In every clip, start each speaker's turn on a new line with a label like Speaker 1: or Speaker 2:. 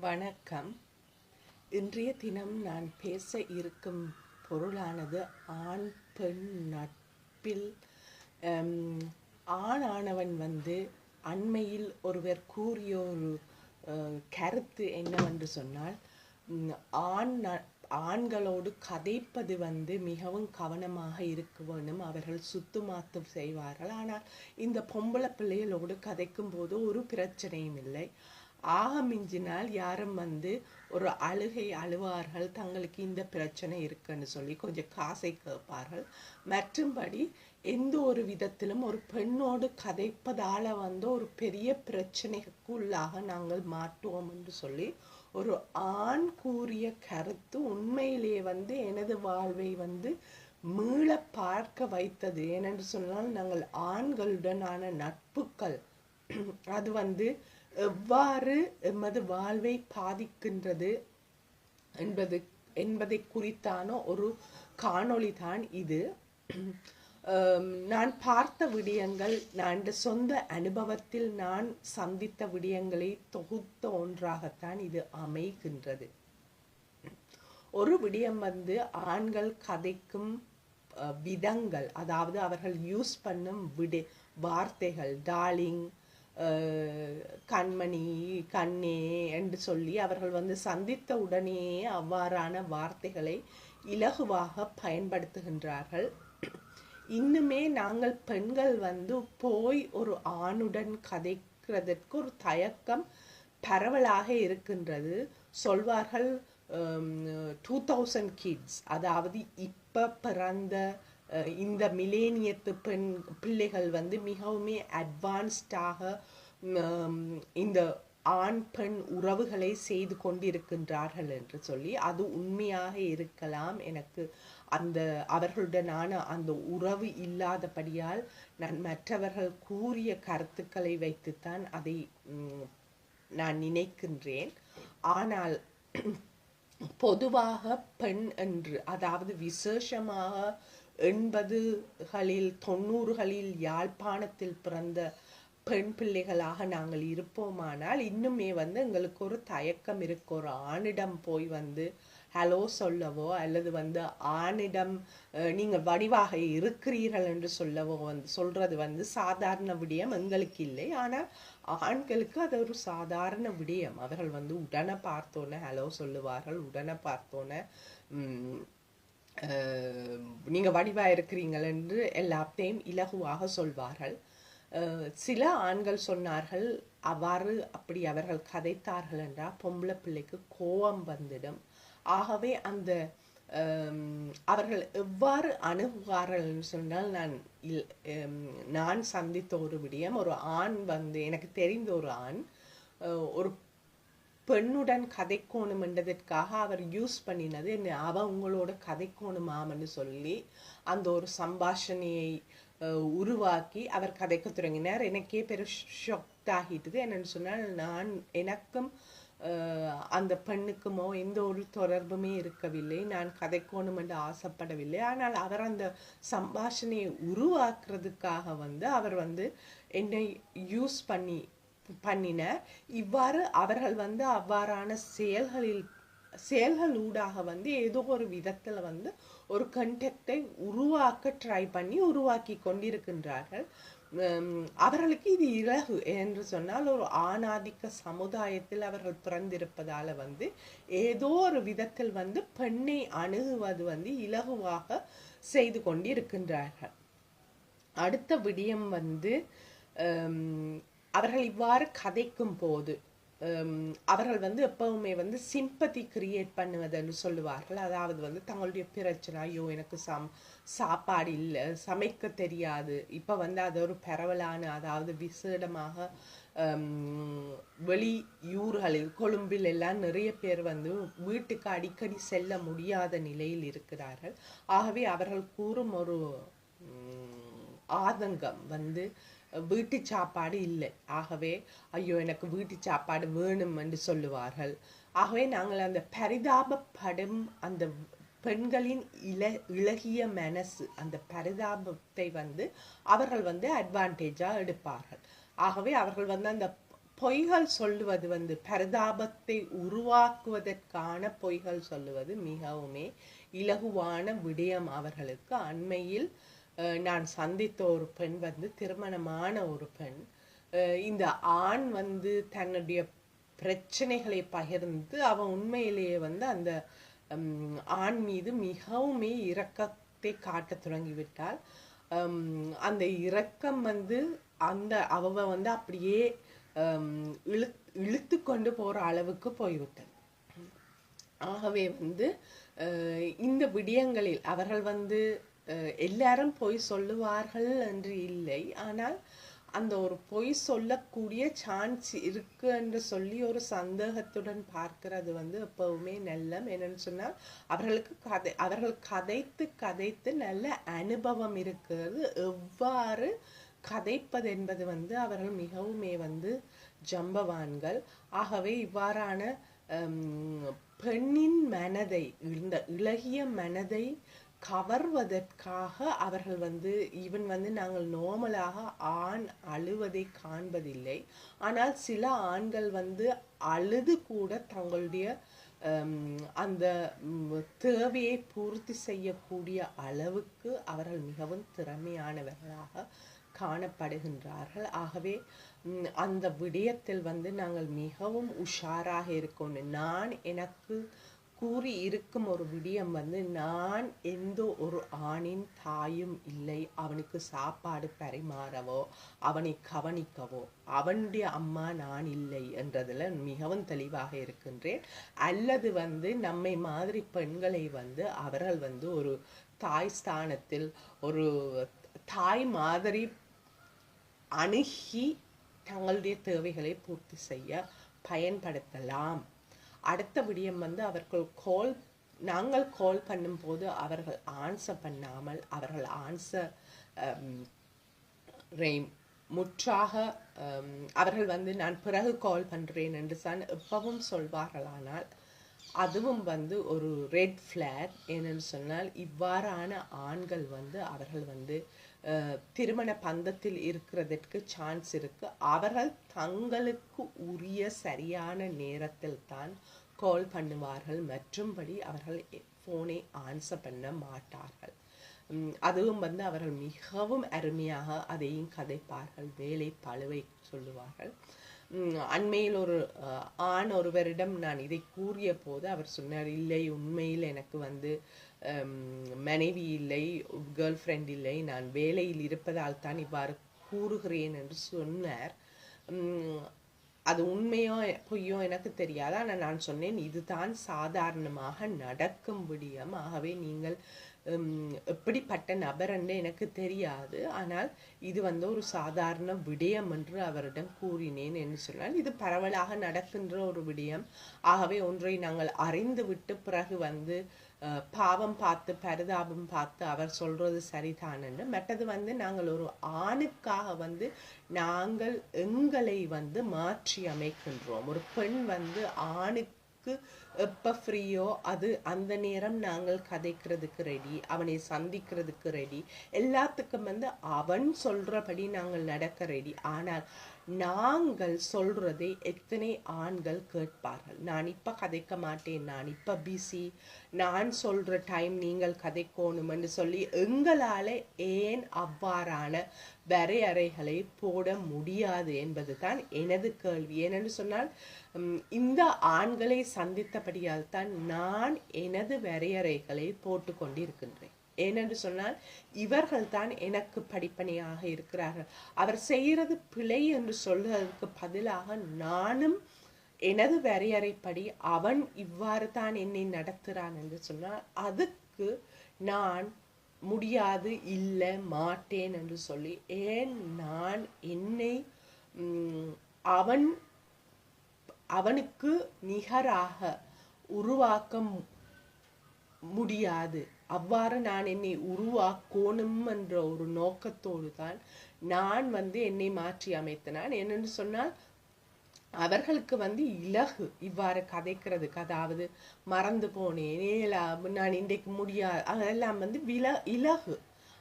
Speaker 1: வணக்கம். இன்றைய தினம் நான் பேச இருக்கும் பொருளானது ஆண் பெண் நட்பில் ஆணானவன் வந்து அண்மையில் ஒருவர் கூறிய ஒரு கருத்து என்னவென்று சொன்னால் ஆண் ந- ஆண்களோடு கதைப்பது வந்து மிகவும் கவனமாக இருக்க வேண்டும். அவர்கள் சுத்துமாத்து செய்வார்கள். ஆனால் இந்த பொம்பளை பிள்ளைகளோடு கதைக்கும் போது ஒரு பிரச்சனையும் இல்லை. ஆக மிஞ்சினால் யாரும் வந்து ஒரு அழுகை அழுவார்கள் தங்களுக்கு இந்த பிரச்சனை இருக்குன்னு சொல்லி கொஞ்சம் காசை கேட்பார்கள். மற்றும்படி எந்த ஒரு விதத்திலும் ஒரு பெண்ணோடு கதைப்பதால் வந்து ஒரு பெரிய பிரச்சனைக்குள்ளாக நாங்கள் மாட்டுவோம் என்று சொல்லி ஒரு ஆண் கூறிய கருத்து உண்மையிலேயே வந்து எனது வாழ்வை வந்து மீள பார்க்க வைத்தது. ஏனென்று சொன்னால் நாங்கள் ஆண்களுடனான நட்புகள். அது வந்து எவ்வாறு எமது வாழ்வை பாதிக்கின்றது என்பது என்பதை குறித்தான ஒரு காணொளி தான் இது நான் பார்த்த விடயங்கள் நான் சொந்த அனுபவத்தில் நான் சந்தித்த விடயங்களை தொகுத்த ஒன்றாகத்தான் இது அமைகின்றது. ஒரு விடயம் வந்து ஆண்கள் கதைக்கும் விதங்கள் அதாவது அவர்கள் யூஸ் பண்ணும் விடை வார்த்தைகள் டார்லிங் கண்மணி கண்ணே என்று சொல்லி அவர்கள் வந்து சந்தித்த உடனேயே அவ்வாறான வார்த்தைகளை இலகுவாக பயன்படுத்துகின்றார்கள். இன்னுமே நாங்கள் பெண்கள் வந்து போய் ஒரு ஆணுடன் கதைக்கிறதற்கு ஒரு தயக்கம் பரவலாக இருக்கின்றது. சொல்வார்கள் டூ தௌசண்ட் கிட்ஸ் அதாவது இப்போ பிறந்த இந்த மிலேனியத்து பெண் பிள்ளைகள் வந்து மிகவுமே அட்வான்ஸ்டாக இந்த ஆண் பெண் உறவுகளை செய்து கொண்டிருக்கின்றார்கள் என்று சொல்லி அது உண்மையாக இருக்கலாம். எனக்கு அந்த அவர்களுடனான அந்த உறவு இல்லாதபடியால் நான் மற்றவர்கள் கூறிய கருத்துக்களை வைத்துத்தான் அதை நான் நினைக்கின்றேன். ஆனால் பொதுவாக பெண் என்று அதாவது விசேஷமாக எண்பதுகளில் தொண்ணூறுகளில் யாழ்ப்பாணத்தில் பிறந்த பெண் பிள்ளைகளாக நாங்கள் இருப்போமானால் இன்னுமே வந்து எங்களுக்கு ஒரு தயக்கம் இருக்கு. ஒரு ஆணிடம் போய் வந்து ஹலோ சொல்லவோ அல்லது வந்து ஆணிடம் நீங்கள் வடிவாக இருக்கிறீர்கள் என்று சொல்லவோ வந்து சொல்கிறது வந்து சாதாரண விடயம் எங்களுக்கு இல்லை. ஆனால் ஆண்களுக்கு அது ஒரு சாதாரண விடயம். அவர்கள் வந்து உடனே பார்த்தோன்னே ஹலோ சொல்லுவார்கள். உடனே பார்த்தோன்னே நீங்கள் வடிவாக இருக்கிறீங்கள் என்று எல்லாத்தையும் இலகுவாக சொல்வார்கள். சில ஆண்கள் சொன்னார்கள் அவ்வாறு அப்படி அவர்கள் கதைத்தார்கள் என்றால் பொம்பளை பிள்ளைக்கு கோபம் வந்துடும். ஆகவே அந்த அவர்கள் எவ்வாறு அணுகுவார்கள் சொன்னால் நான் இல்- நான் சந்தித்த ஒரு விடயம் ஒரு ஆண் வந்து எனக்கு தெரிந்த ஒரு ஆண் ஒரு பெண்ணுடன் கதைக்கோணும் என்றதற்காக அவர் யூஸ் பண்ணினது என்ன அவ உங்களோட கதைக்கோணுமாமன்னு சொல்லி அந்த ஒரு சம்பாஷணையை உருவாக்கி அவர் கதைக்க தொடங்கினார். எனக்கே பெரு ஷொக்ட் ஆகிட்டது. என்னன்னு சொன்னால் நான் எனக்கும் அந்த பெண்ணுக்குமோ எந்த ஒரு தொடர்புமே இருக்கவில்லை. நான் கதைக்கோணும் என்று ஆசைப்படவில்லை. ஆனால் அவர் அந்த சம்பாஷணையை உருவாக்குறதுக்காக வந்து அவர் வந்து என்னை யூஸ் பண்ணி பண்ணினர் இவ்வாறு அவர்கள் வந்து அவ்வாறான செயல்களில் செயல்கள் ஊடாக வந்து ஏதோ ஒரு விதத்தில் வந்து ஒரு கண்டெக்டை உருவாக்க ட்ரை பண்ணி உருவாக்கி கொண்டிருக்கின்றார்கள். அவர்களுக்கு இது இலகு என்று சொன்னால் ஒரு ஆணாதிக்க சமுதாயத்தில் அவர்கள் பிறந்திருப்பதால் வந்து ஏதோ ஒரு விதத்தில் வந்து பெண்ணை அணுகுவது வந்து இலகுவாக செய்து கொண்டிருக்கின்றார்கள். அடுத்த விடயம் வந்து அவர்கள் இவ்வாறு கதைக்கும் போது அவர்கள் வந்து எப்பவுமே வந்து சிம்பத்தி கிரியேட் பண்ணுவதுன்னு சொல்லுவார்கள். அதாவது வந்து தங்களுடைய பிரச்சனை ஐயோ எனக்கு சம் சாப்பாடு இல்லை சமைக்க தெரியாது. இப்போ வந்து அது ஒரு பரவலான அதாவது விசேடமாக வெளியூர்களில் கொழும்பில் எல்லாம் நிறைய பேர் வந்து வீட்டுக்கு அடிக்கடி செல்ல முடியாத நிலையில் இருக்கிறார்கள். ஆகவே அவர்கள் கூறும் ஒரு ஆதங்கம் வந்து வீட்டு சாப்பாடு இல்லை. ஆகவே ஐயோ எனக்கு வீட்டு சாப்பாடு வேணும் என்று சொல்லுவார்கள். ஆகவே நாங்கள் அந்த பரிதாபப்படும் அந்த பெண்களின் இல இளகிய மனசு அந்த பரிதாபத்தை வந்து அவர்கள் வந்து அட்வான்டேஜாக எடுப்பார்கள். ஆகவே அவர்கள் வந்து அந்த பொய்கள் சொல்லுவது வந்து பரிதாபத்தை உருவாக்குவதற்கான பொய்கள் சொல்லுவது மிகவுமே இலகுவான விடயம் அவர்களுக்கு. அண்மையில் நான் சந்தித்த ஒரு பெண் வந்து திருமணமான ஒரு பெண். இந்த ஆண் வந்து தன்னுடைய பிரச்சனைகளை பகிர்ந்து அவன் உண்மையிலேயே வந்து அந்த ஆண் மீது மிகவுமே இரக்கத்தை காட்டத் தொடங்கிவிட்டால் அந்த இரக்கம் வந்து அந்த அவ வந்து அப்படியே இழு இழுத்து கொண்டு போகிற அளவுக்கு போய்விட்டது. ஆகவே வந்து இந்த விடயங்களில் அவர்கள் வந்து எல்லாரும் பொய் சொல்லுவார்கள் என்று இல்லை. ஆனால் அந்த ஒரு பொய் சொல்லக்கூடிய சான்ஸ் இருக்கு என்று சொல்லி ஒரு சந்தேகத்துடன் பார்க்கிறது வந்து எப்பவுமே நல்ல என்னன்னு சொன்னால் அவர்களுக்கு கதை அவர்கள் கதைத்து கதைத்து நல்ல அனுபவம் இருக்கிறது. எவ்வாறு கதைப்பது என்பது வந்து அவர்கள் மிகவுமே வந்து ஜம்பவான்கள். ஆகவே இவ்வாறான பெண்ணின் மனதை இந்த இளகிய மனதை கவர்வதற்காக அவர்கள் வந்து ஈவன் வந்து நாங்கள் நார்மலாக ஆண் அழுவதை காண்பதில்லை. ஆனால் சில ஆண்கள் வந்து அழுது கூட தங்களுடைய அந்த தேவையை பூர்த்தி செய்யக்கூடிய அளவுக்கு அவர்கள் மிகவும் திறமையானவர்களாக காணப்படுகின்றார்கள். ஆகவே அந்த விடயத்தில் வந்து நாங்கள் மிகவும் உஷாராக இருக்கணும். நான் எனக்கு கூறி இருக்கும் ஒரு விடயம் வந்து நான் எந்த ஒரு ஆணின் தாயும் இல்லை. அவனுக்கு சாப்பாடு பரிமாறவோ அவனை கவனிக்கவோ அவனுடைய அம்மா நான் இல்லை என்றதில் மிகவும் தெளிவாக இருக்கின்றேன். அல்லது வந்து நம்மை மாதிரி பெண்களை வந்து அவர்கள் வந்து ஒரு தாய் ஸ்தானத்தில் ஒரு தாய் மாதிரி அணுகி தங்களுடைய தேவைகளை பூர்த்தி செய்ய பயன்படுத்தலாம். அடுத்த விடியம் வந்து அவர்கள் கால் நாங்கள் கால் பண்ணும்போது அவர்கள் ஆன்சர் பண்ணாமல் அவர்கள் ஆன்சர் um, முற்றாக um, அவர்கள் வந்து நான் பிறகு கால் பண்ணுறேன் என்று தான் எப்பவும் சொல்வார்களானால் அதுவும் வந்து ஒரு ரெட் ஃப்ளாக் ஏனென்று சொன்னால் இவ்வாறான ஆண்கள் வந்து அவர்கள் வந்து திருமண பந்தத்தில் இருக்கிறதற்கு சான்ஸ் இருக்குது அவர்கள் தங்களுக்கு உரிய சரியான நேரத்தில் தான் கால் பண்ணுவார்கள். மற்றும்படி அவர்கள் ஃபோனை ஆன்சர் பண்ண மாட்டார்கள். அதுவும் வந்து அவர்கள் மிகவும் அருமையாக அதையும் கதைப்பார்கள். வேலை பழுவை சொல்லுவார்கள். அண்மையில் ஒரு ஆண் ஒருவரிடம் நான் இதை கூறிய போது அவர் சொன்னார் இல்லை உண்மையில் எனக்கு வந்து மனைவி இல்லை கேர்ள் ஃப்ரெண்ட் இல்லை நான் வேலையில் இருப்பதால் தான் இவ்வாறு கூறுகிறேன் என்று சொன்னார். அது உண்மையோ பொய்யோ எனக்கு தெரியாது. ஆனால் நான் சொன்னேன் இதுதான் சாதாரணமாக நடக்கும் விடியம். ஆகவே நீங்கள் எப்படிப்பட்ட நபர் என்று எனக்கு தெரியாது. ஆனால் இது வந்து ஒரு சாதாரண விடயம் என்று அவரிடம் கூறினேன் என்று சொன்னால் இது பரவலாக நடக்கின்ற ஒரு விடயம். ஆகவே ஒன்றை நாங்கள் அறிந்து விட்டு பிறகு வந்து பாவம் பார்த்து பரிதாபம் பார்த்து அவர் சொல்றது சரிதானன்னு மற்றது வந்து நாங்கள் ஒரு ஆணுக்காக வந்து நாங்கள் எங்களை வந்து மாற்றி அமைக்கின்றோம். ஒரு பெண் வந்து ஆணுக்கு எப்போ ஃப்ரீயோ அது அந்த நேரம் நாங்கள் கதைக்கிறதுக்கு ரெடி அவனை சந்திக்கிறதுக்கு ரெடி எல்லாத்துக்கும் வந்து அவன் சொல்றபடி நாங்கள் நடக்க ரெடி ஆனால் நாங்கள் சொல்றதை எத்தனை ஆண்கள் கேட்பார்கள்? நான் இப்ப கதைக்க மாட்டேன். நான் இப்ப பிஸி நான் சொல்ற டைம் நீங்கள் கதைக்கணும்னு சொல்லி எங்களால ஏன் அவ்வாறான வரையறைகளை போட முடியாது என்பது தான் எனது கேள்வி. ஏனென்று சொன்னால் இந்த ஆண்களை சந்தித்தபடியால் தான் நான் எனது வரையறைகளை போட்டு கொண்டிருக்கின்றேன் ஏனென்று சொன்னால் இவர்கள்தான் எனக்கு படிப்பனையாக இருக்கிறார்கள். அவர் செய்கிறது பிழை என்று சொல்வதற்கு பதிலாக நானும் எனது வரையறைப்படி அவன் இவ்வாறு தான் என்னை நடத்துகிறான் என்று சொன்னால் அதுக்கு நான் முடியாது இல்லை மாட்டேன் என்று சொல்லி ஏன் நான் என்னை அவன் அவனுக்கு நிகராக உருவாக்க முடியாது. அவ்வாறு நான் என்னை உருவாக்கணும் என்ற ஒரு நோக்கத்தோடு தான் நான் வந்து என்னை மாற்றி அமைத்தனான். என்னென்று சொன்னால் அவர்களுக்கு வந்து இலகு இவ்வாறு கதைக்கிறதுக்கு. அதாவது மறந்து போனேன் ஏலா நான் இன்றைக்கு முடியாது அதெல்லாம் வந்து வில இலகு.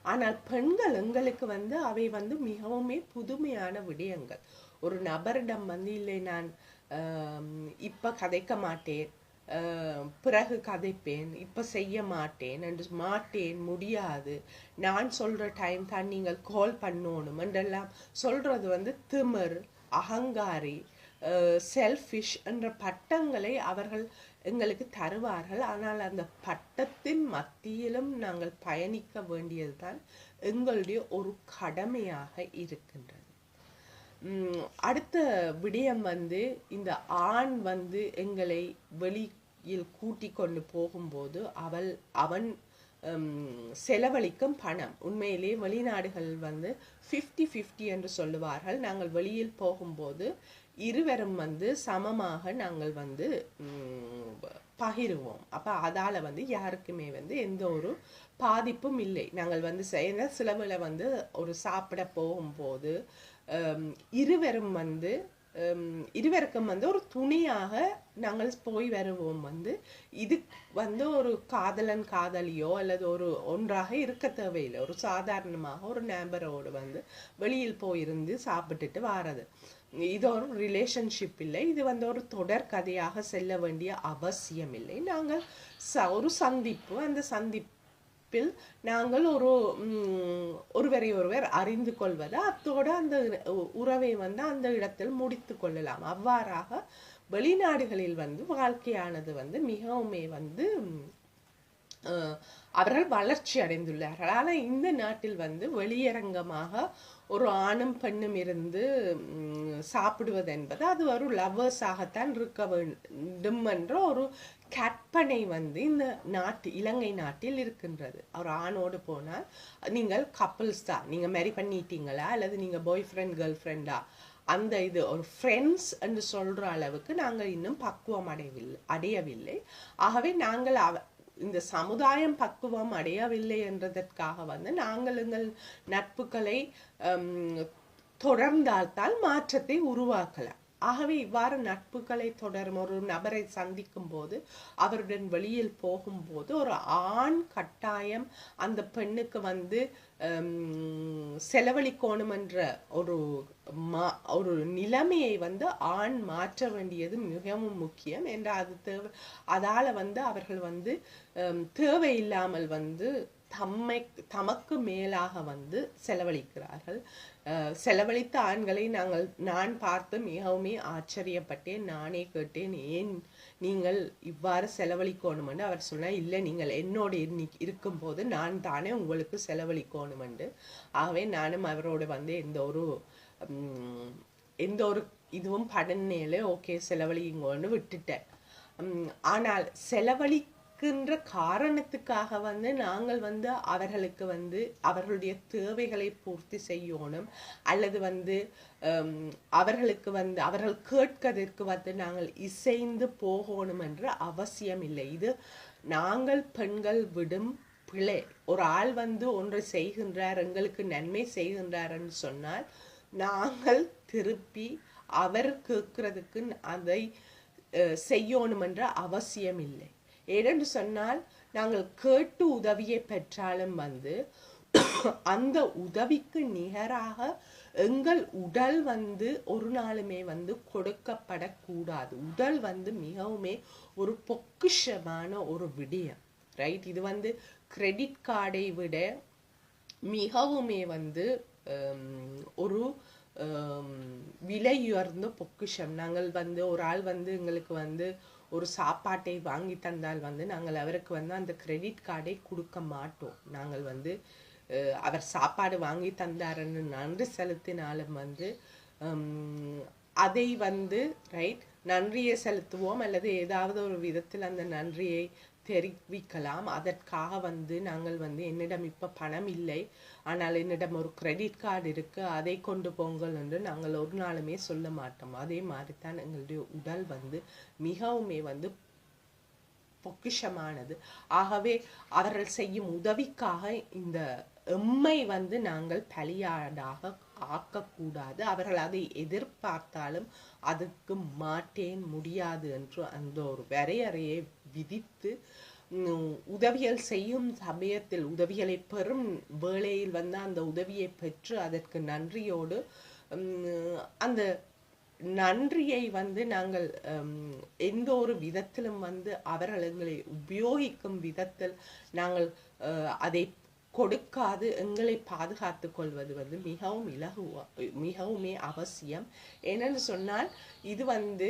Speaker 1: ஆனால் பெண்கள் எங்களுக்கு வந்து அவை வந்து மிகவுமே புதுமையான விடயங்கள். ஒரு நபரிடம் வந்து இல்லை நான் இப்போ கதைக்க மாட்டேன். பிறகு கதைப்பேன் இப்போ செய்ய மாட்டேன் என்று மாட்டேன் முடியாது. நான் சொல்கிற டைம் தான் நீங்கள் கால் பண்ணணும் என்றெல்லாம் சொல்கிறது வந்து திமிர் அகங்காரி செல்ஃபிஷ் என்ற பட்டங்களை அவர்கள் எங்களுக்கு தருவார்கள். ஆனால் அந்த பட்டத்தின் மத்தியிலும் நாங்கள் பயணிக்க வேண்டியதுதான் எங்களுடைய ஒரு கடமையாக இருக்கின்றது. அடுத்த விடயம் வந்து இந்த ஆண் வந்து எங்களை வெளி வெளியில் கூட்டி கொண்டு போகும்போது அவள் அவன் செலவழிக்கும் பணம். உண்மையிலே வெளிநாடுகள் வந்து 50 50 என்று சொல்லுவார்கள். நாங்கள் வெளியில் போகும்போது இருவரும் வந்து சமமாக நாங்கள் வந்து பகிருவோம். அப்போ அதால் வந்து யாருக்குமே வந்து எந்த ஒரு பாதிப்பும் இல்லை. நாங்கள் வந்து செய்ய சிலவில் வந்து ஒரு சாப்பிட போகும்போது இருவரும் வந்து இருவருக்கும் வந்து ஒரு துணியாக நாங்கள் போய் வருவோம் வந்து. இது வந்து ஒரு காதலன் காதலியோ அல்லது ஒரு ஒன்றாக இருக்க தேவையில்லை. ஒரு சாதாரணமாக ஒரு நேபரோடு வந்து வெளியில் போயிருந்து சாப்பிட்டுட்டு வாரது. இது ஒரு ரிலேஷன்ஷிப் இல்லை. இது வந்து ஒரு தொடர் கதையாக செல்ல வேண்டிய அவசியம் இல்லை. நாங்கள் ச- ஒரு சந்திப்பு அந்த சந்திப்பில் நாங்கள் ஒரு ஒருவரை ஒருவர் அறிந்து கொள்வது அத்தோடு அந்த உறவை வந்து அந்த இடத்தில் முடித்து கொள்ளலாம். அவ்வாறாக வெளிநாடுகளில் வந்து வாழ்க்கையானது வந்து மிகவுமே வந்து அவர்கள் வளர்ச்சி அடைந்துள்ளார்கள். ஆனால் இந்த நாட்டில் வந்து வெளியரங்கமாக ஒரு ஆணும் பெண்ணும் இருந்து சாப்பிடுவது என்பது அது ஒரு லவ்வர்ஸாகத்தான் இருக்க வேண்டும் என்ற ஒரு கற்பனை வந்து இந்த நாட்டு இலங்கை நாட்டில் இருக்கின்றது. அவர் ஆணோடு போனால் நீங்கள் கப்பிள்ஸ் தான். நீங்கள் மேரி பண்ணிட்டீங்களா? அல்லது நீங்கள் பாய் ஃப்ரெண்ட் கேர்ள் ஃப்ரெண்டா அந்த இது ஒரு ஃப்ரெண்ட்ஸ் என்று சொல்கிற அளவுக்கு நாங்கள் இன்னும் பக்குவம் அடையவில்லை அடையவில்லை. ஆகவே நாங்கள் அவ இந்த சமுதாயம் பக்குவம் அடையவில்லை என்றதற்காக வந்து நாங்கள் எங்கள் நட்புகளை தொடர்ந்தால்தான் மாற்றத்தை உருவாக்கலாம். ஆகவே இவ்வாறு நட்புகளை தொடரும் ஒரு நபரை சந்திக்கும் போது அவருடன் வெளியில் போகும்போது ஒரு ஆண் கட்டாயம் அந்த பெண்ணுக்கு வந்து ஹம், செலவழிக்கணும் என்ற ஒரு மா ஒரு நிலைமையை வந்து ஆண் மாற்ற வேண்டியது மிகவும் முக்கியம். என்ற அது தேவை அதால் வந்து அவர்கள் வந்து தேவையில்லாமல் வந்து தம்மை தமக்கு மேலாக வந்து செலவழிக்கிறார்கள். செலவழித்த ஆண்களை நாங்கள் நான் பார்த்து மிகவுமே ஆச்சரியப்பட்டேன். நானே கேட்டேன் ஏன் நீங்கள் இவ்வாறு செலவழிக்கணுமென்று? அவர் சொன்னால் இல்லை நீங்கள் என்னோடு இன்னைக்கு இருக்கும்போது நான் தானே உங்களுக்கு செலவழிக்கணுமென்று. ஆகவே நானும் அவரோடு வந்து எந்த ஒரு எந்த ஒரு இதுவும் படனேல ஓகே செலவழிங்கன்னு விட்டுட்டேன். ஆனால் செலவழி இருக்கின்ற காரணத்துக்காக வந்து நாங்கள் வந்து அவர்களுக்கு வந்து அவர்களுடைய தேவைகளை பூர்த்தி செய்யணும். அல்லது வந்து அவர்களுக்கு வந்து அவர்கள் கேட்கதற்கு வந்து நாங்கள் இசைந்து போகணும் என்ற அவசியம் இல்லை இது நாங்கள் பெண்கள் விடும் பிழை. ஒரு ஆள் வந்து ஒன்றை செய்கின்றார் எங்களுக்கு நன்மை செய்கின்றார்ன்னு சொன்னால் நாங்கள் திருப்பி அவர் கேட்கறதுக்கு அதை செய்யணும் என்ற அவசியம் இல்லை ஏனென்று சொன்னால் நாங்கள் கேட்டு உதவியை பெற்றாலும் வந்து அந்த உதவிக்கு நிகராக எங்கள் உடல் வந்து ஒரு நாளுமே வந்து கொடுக்கப்படக்கூடாது. உடல் வந்து மிகவுமே ஒரு பொக்கிஷமான ஒரு விடயம் ரைட் இது வந்து கிரெடிட் கார்டை விட மிகவுமே வந்து um, ஒரு um, விலையுயர்ந்த பொக்கிஷம். நாங்கள் வந்து ஒரு ஆள் வந்து எங்களுக்கு வந்து ஒரு சாப்பாட்டை வாங்கி தந்தால் வந்து நாங்கள் அவருக்கு வந்து அந்த கிரெடிட் கார்டை கொடுக்க மாட்டோம். நாங்கள் வந்து அவர் சாப்பாடு வாங்கி தந்தாருன்னு நன்றி செலுத்தினாலும் வந்து அதை வந்து ரைட் நன்றியை செலுத்துவோம் அல்லது ஏதாவது ஒரு விதத்தில் அந்த நன்றியை தெரிவிக்கலாம். அதற்காக வந்து நாங்கள் வந்து என்னிடம் இப்போ பணம் இல்லை. ஆனால் என்னிடம் ஒரு கிரெடிட் கார்டு இருக்குது அதை கொண்டு போங்கள் என்று நாங்கள் ஒரு நாளுமே சொல்ல மாட்டோம். அதே மாதிரி தான் எங்களுடைய உடல் வந்து மிகவுமே வந்து பொக்கிஷமானது. ஆகவே அவர்கள் செய்யும் உதவிக்காக இந்த எம்மை வந்து நாங்கள் பலியாடாக ஆக்கக்கூடாது. அவர்கள் அதை எதிர்பார்த்தாலும் அதுக்கு மாட்டேன் முடியாது என்று அந்த ஒரு வரையறையை விதித்து உதவிகள் செய்யும் சமயத்தில் உதவிகளை பெறும் வேளையில் வந்து அந்த உதவியை பெற்று அதற்கு நன்றியோடு அந்த நன்றியை வந்து நாங்கள் எந்த ஒரு விதத்திலும் வந்து அவர்கள் எங்களை உபயோகிக்கும் விதத்தில் நாங்கள் அதை கொடுக்காது எங்களை பாதுகாத்து கொள்வது வந்து மிகவும் இலகுவா மிகவுமே அவசியம். என்னன்னு சொன்னால் இது வந்து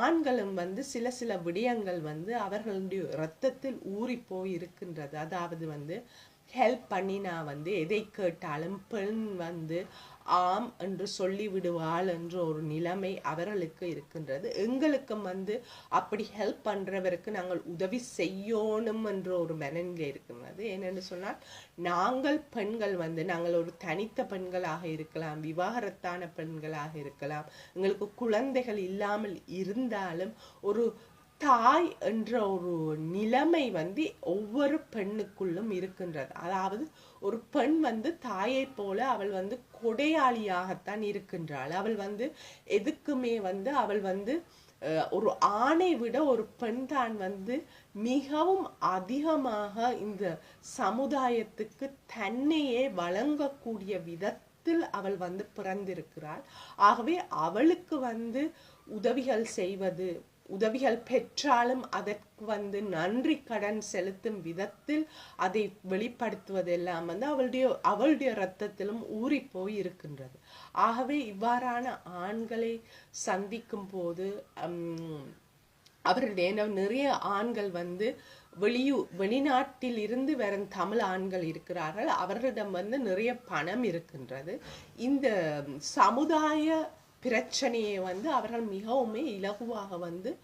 Speaker 1: ஆண்களும் வந்து சில சில விடயங்கள் வந்து அவர்களுடைய இரத்தத்தில் ஊறி போய் இருக்கின்றது அதாவது வந்து ஹெல்ப் பண்ணி நான் வந்து எதை கேட்டாலும் பெண் வந்து ஆம் என்று சொல்லிவிடுவாள் என்ற ஒரு நிலைமை அவர்களுக்கு இருக்கின்றது. எங்களுக்கும் வந்து அப்படி ஹெல்ப் பண்றவருக்கு நாங்கள் உதவி செய்யணும் என்ற ஒரு மனநிலை இருக்கின்றது. ஏனென்று சொன்னால் நாங்கள் பெண்கள் வந்து நாங்கள் ஒரு தனித்த பெண்களாக இருக்கலாம் விவாகரத்தான பெண்களாக இருக்கலாம். எங்களுக்கு குழந்தைகள் இல்லாமல் இருந்தாலும் ஒரு தாய் என்ற ஒரு நிலைமை வந்து ஒவ்வொரு பெண்ணுக்குள்ளும் இருக்கின்றது. அதாவது ஒரு பெண் வந்து தாயை போல அவள் வந்து கொடையாளியாகத்தான் இருக்கின்றாள். அவள் வந்து எதுக்குமே வந்து அவள் வந்து ஒரு ஆணை விட ஒரு பெண் தான் வந்து மிகவும் அதிகமாக இந்த சமுதாயத்துக்கு தன்னையே வழங்கக்கூடிய விதத்தில் அவள் வந்து பிறந்திருக்கிறாள். ஆகவே அவளுக்கு வந்து உதவிகள் செய்வது உதவிகள் பெற்றாலும் அதற்கு வந்து நன்றி கடன் செலுத்தும் விதத்தில் அதை வெளிப்படுத்துவதெல்லாம் வந்து அவளுடைய அவளுடைய ரத்தத்திலும் ஊறி போய் இருக்கின்றது. ஆகவே இவ்வாறான ஆண்களை சந்திக்கும் போது ஹம், என்ன- நிறைய ஆண்கள் வந்து வெளியூ வெளிநாட்டில் இருந்து வரும் தமிழ் ஆண்கள் இருக்கிறார்கள். அவர்களிடம் வந்து நிறைய பணம் இருக்கின்றது. இந்த சமுதாய பிரச்சனையை வந்து அவர்கள் மிகவுமே இலகுவாக வந்து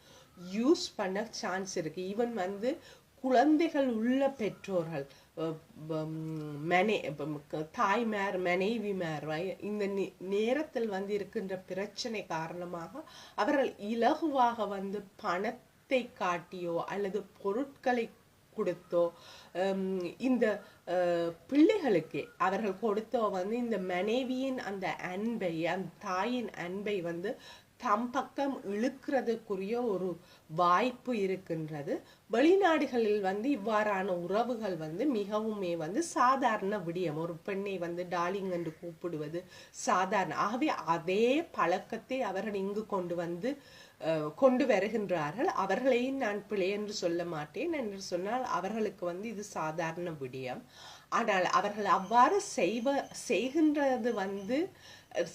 Speaker 1: யூஸ் பண்ண சான்ஸ் இருக்கு. ஈவன் வந்து குழந்தைகள் உள்ள பெற்றோர்கள் மனை தாய்மார் மனைவிமார் வை- இந்த நே- நேரத்தில் வந்து இருக்கின்ற பிரச்சனை காரணமாக அவர்கள் இலகுவாக வந்து பணத்தை காட்டியோ அல்லது பொருட்களை கொடுத்தோ இந்த பிள்ளைகளுக்கு அவர்கள் கொடுத்தோ வந்து இந்த மனைவியின் அந்த அன்பை அந்த தாயின் அன்பை வந்து தம் பக்கம் இழுக்கிறதுக்குரிய ஒரு வாய்ப்பு இருக்கின்றது. வெளிநாடுகளில் வந்து இவ்வாறான உறவுகள் வந்து மிகவுமே வந்து சாதாரண விடயம். ஒரு பெண்ணை வந்து டார்லிங் என்று கூப்பிடுவது சாதாரண. ஆகவே அதே பழக்கத்தை அவர்கள் இங்கு கொண்டு வந்து கொண்டு வருகின்றார்கள். அவர்களையும் நான் பிழை என்று சொல்ல மாட்டேன் என்று சொன்னால் அவர்களுக்கு வந்து இது சாதாரண விடயம். ஆனால் அவர்கள் அவ்வாறு செய்வ செய்கின்றது வந்து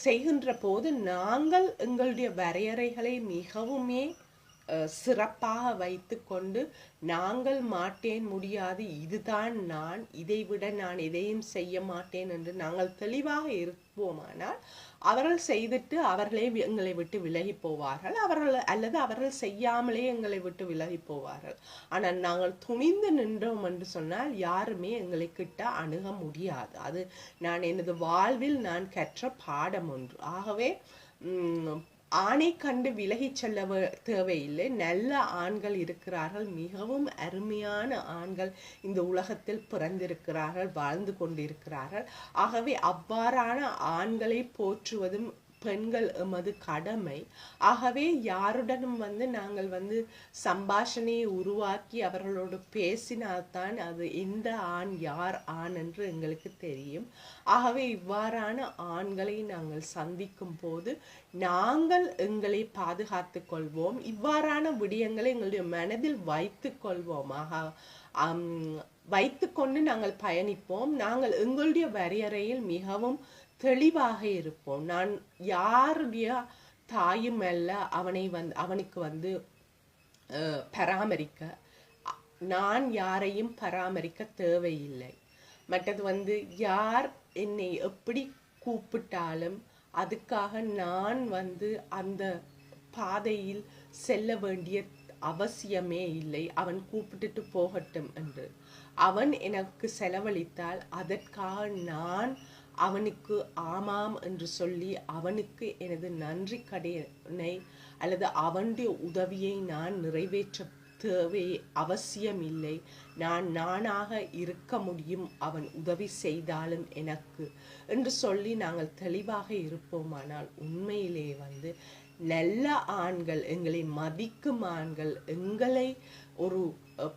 Speaker 1: செய்கின்ற போது நாங்கள் எங்களுடைய வரையறைகளை மிகவுமே சிறப்பாக சிறப்பாக வைத்துக்கொண்டு நாங்கள் மாட்டேன் முடியாது. இதுதான் நான். இதைவிட நான் எதையும் செய்ய மாட்டேன் என்று நாங்கள் தெளிவாக இருப்போமானால் அவர்கள் செய்துட்டு அவர்களே எங்களை விட்டு விலகி போவார்கள். அவர்கள் அல்லது அவர்கள் செய்யாமலே எங்களை விட்டு விலகி போவார்கள். ஆனால் நாங்கள் துணிந்து நின்றோம் என்று சொன்னால் யாருமே எங்களை கிட்ட அணுக முடியாது. அது நான் எனது வாழ்வில் நான் கற்ற பாடம் ஒன்று. ஆகவே ஆணை கண்டு விலகிச் செல்ல தேவையில்லை. நல்ல ஆண்கள் இருக்கிறார்கள். மிகவும் அருமையான ஆண்கள் இந்த உலகத்தில் பிறந்திருக்கிறார்கள் வாழ்ந்து கொண்டிருக்கிறார்கள். ஆகவே அவ்வாறான ஆண்களை போற்றுவதும் பெண்கள் எமது கடமை. ஆகவே யாருடனும் வந்து நாங்கள் வந்து சம்பாஷணையை உருவாக்கி அவர்களோடு பேசினால்தான் அது எந்த ஆண் யார் ஆண் என்று எங்களுக்கு தெரியும். ஆகவே இவ்வாறான ஆண்களை நாங்கள் சந்திக்கும் போது நாங்கள் எங்களை பாதுகாத்துக் கொள்வோம். இவ்வாறான விடயங்களை எங்களுடைய மனதில் வைத்து கொள்வோம். ஆகா வைத்துக்கொண்டு நாங்கள் பயணிப்போம். நாங்கள் எங்களுடைய வரையறையில் மிகவும் தெளிவாக இருப்போம். நான் யாருடைய தாயும் அல்ல அவனை வந்து அவனுக்கு வந்து பராமரிக்க. நான் யாரையும் பராமரிக்க தேவையில்லை. மற்றது வந்து யார் என்னை எப்படி கூப்பிட்டாலும் அதுக்காக நான் வந்து அந்த பாதையில் செல்ல வேண்டிய அவசியமே இல்லை. அவன் கூப்பிட்டுட்டு போகட்டும் என்று. அவன் எனக்கு செலவழித்தால் அதற்காக நான் அவனுக்கு ஆமாம் என்று சொல்லி அவனுக்கு எனது நன்றி கடனை அல்லது அவனுடைய உதவியை நான் நிறைவேற்ற தேவை அவசியம் இல்லை நான் நானாக இருக்க முடியும் அவன் உதவி செய்தாலும் எனக்கு என்று சொல்லி நாங்கள் தெளிவாக இருப்போமானால் உண்மையிலே வந்து நல்ல ஆண்கள் எங்களை மதிக்கும் ஆண்கள் எங்களை ஒரு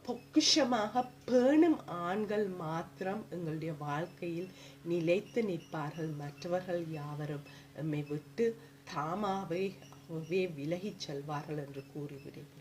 Speaker 1: பொக்கிஷமாக பேணும் ஆண்கள் மாத்திரம் எங்களுடைய வாழ்க்கையில் நிலைத்து நிற்பார்கள். மற்றவர்கள் யாவரும் எம்மை விட்டு தாமாவே விலகிச் செல்வார்கள் என்று கூறிவிடுகிறேன்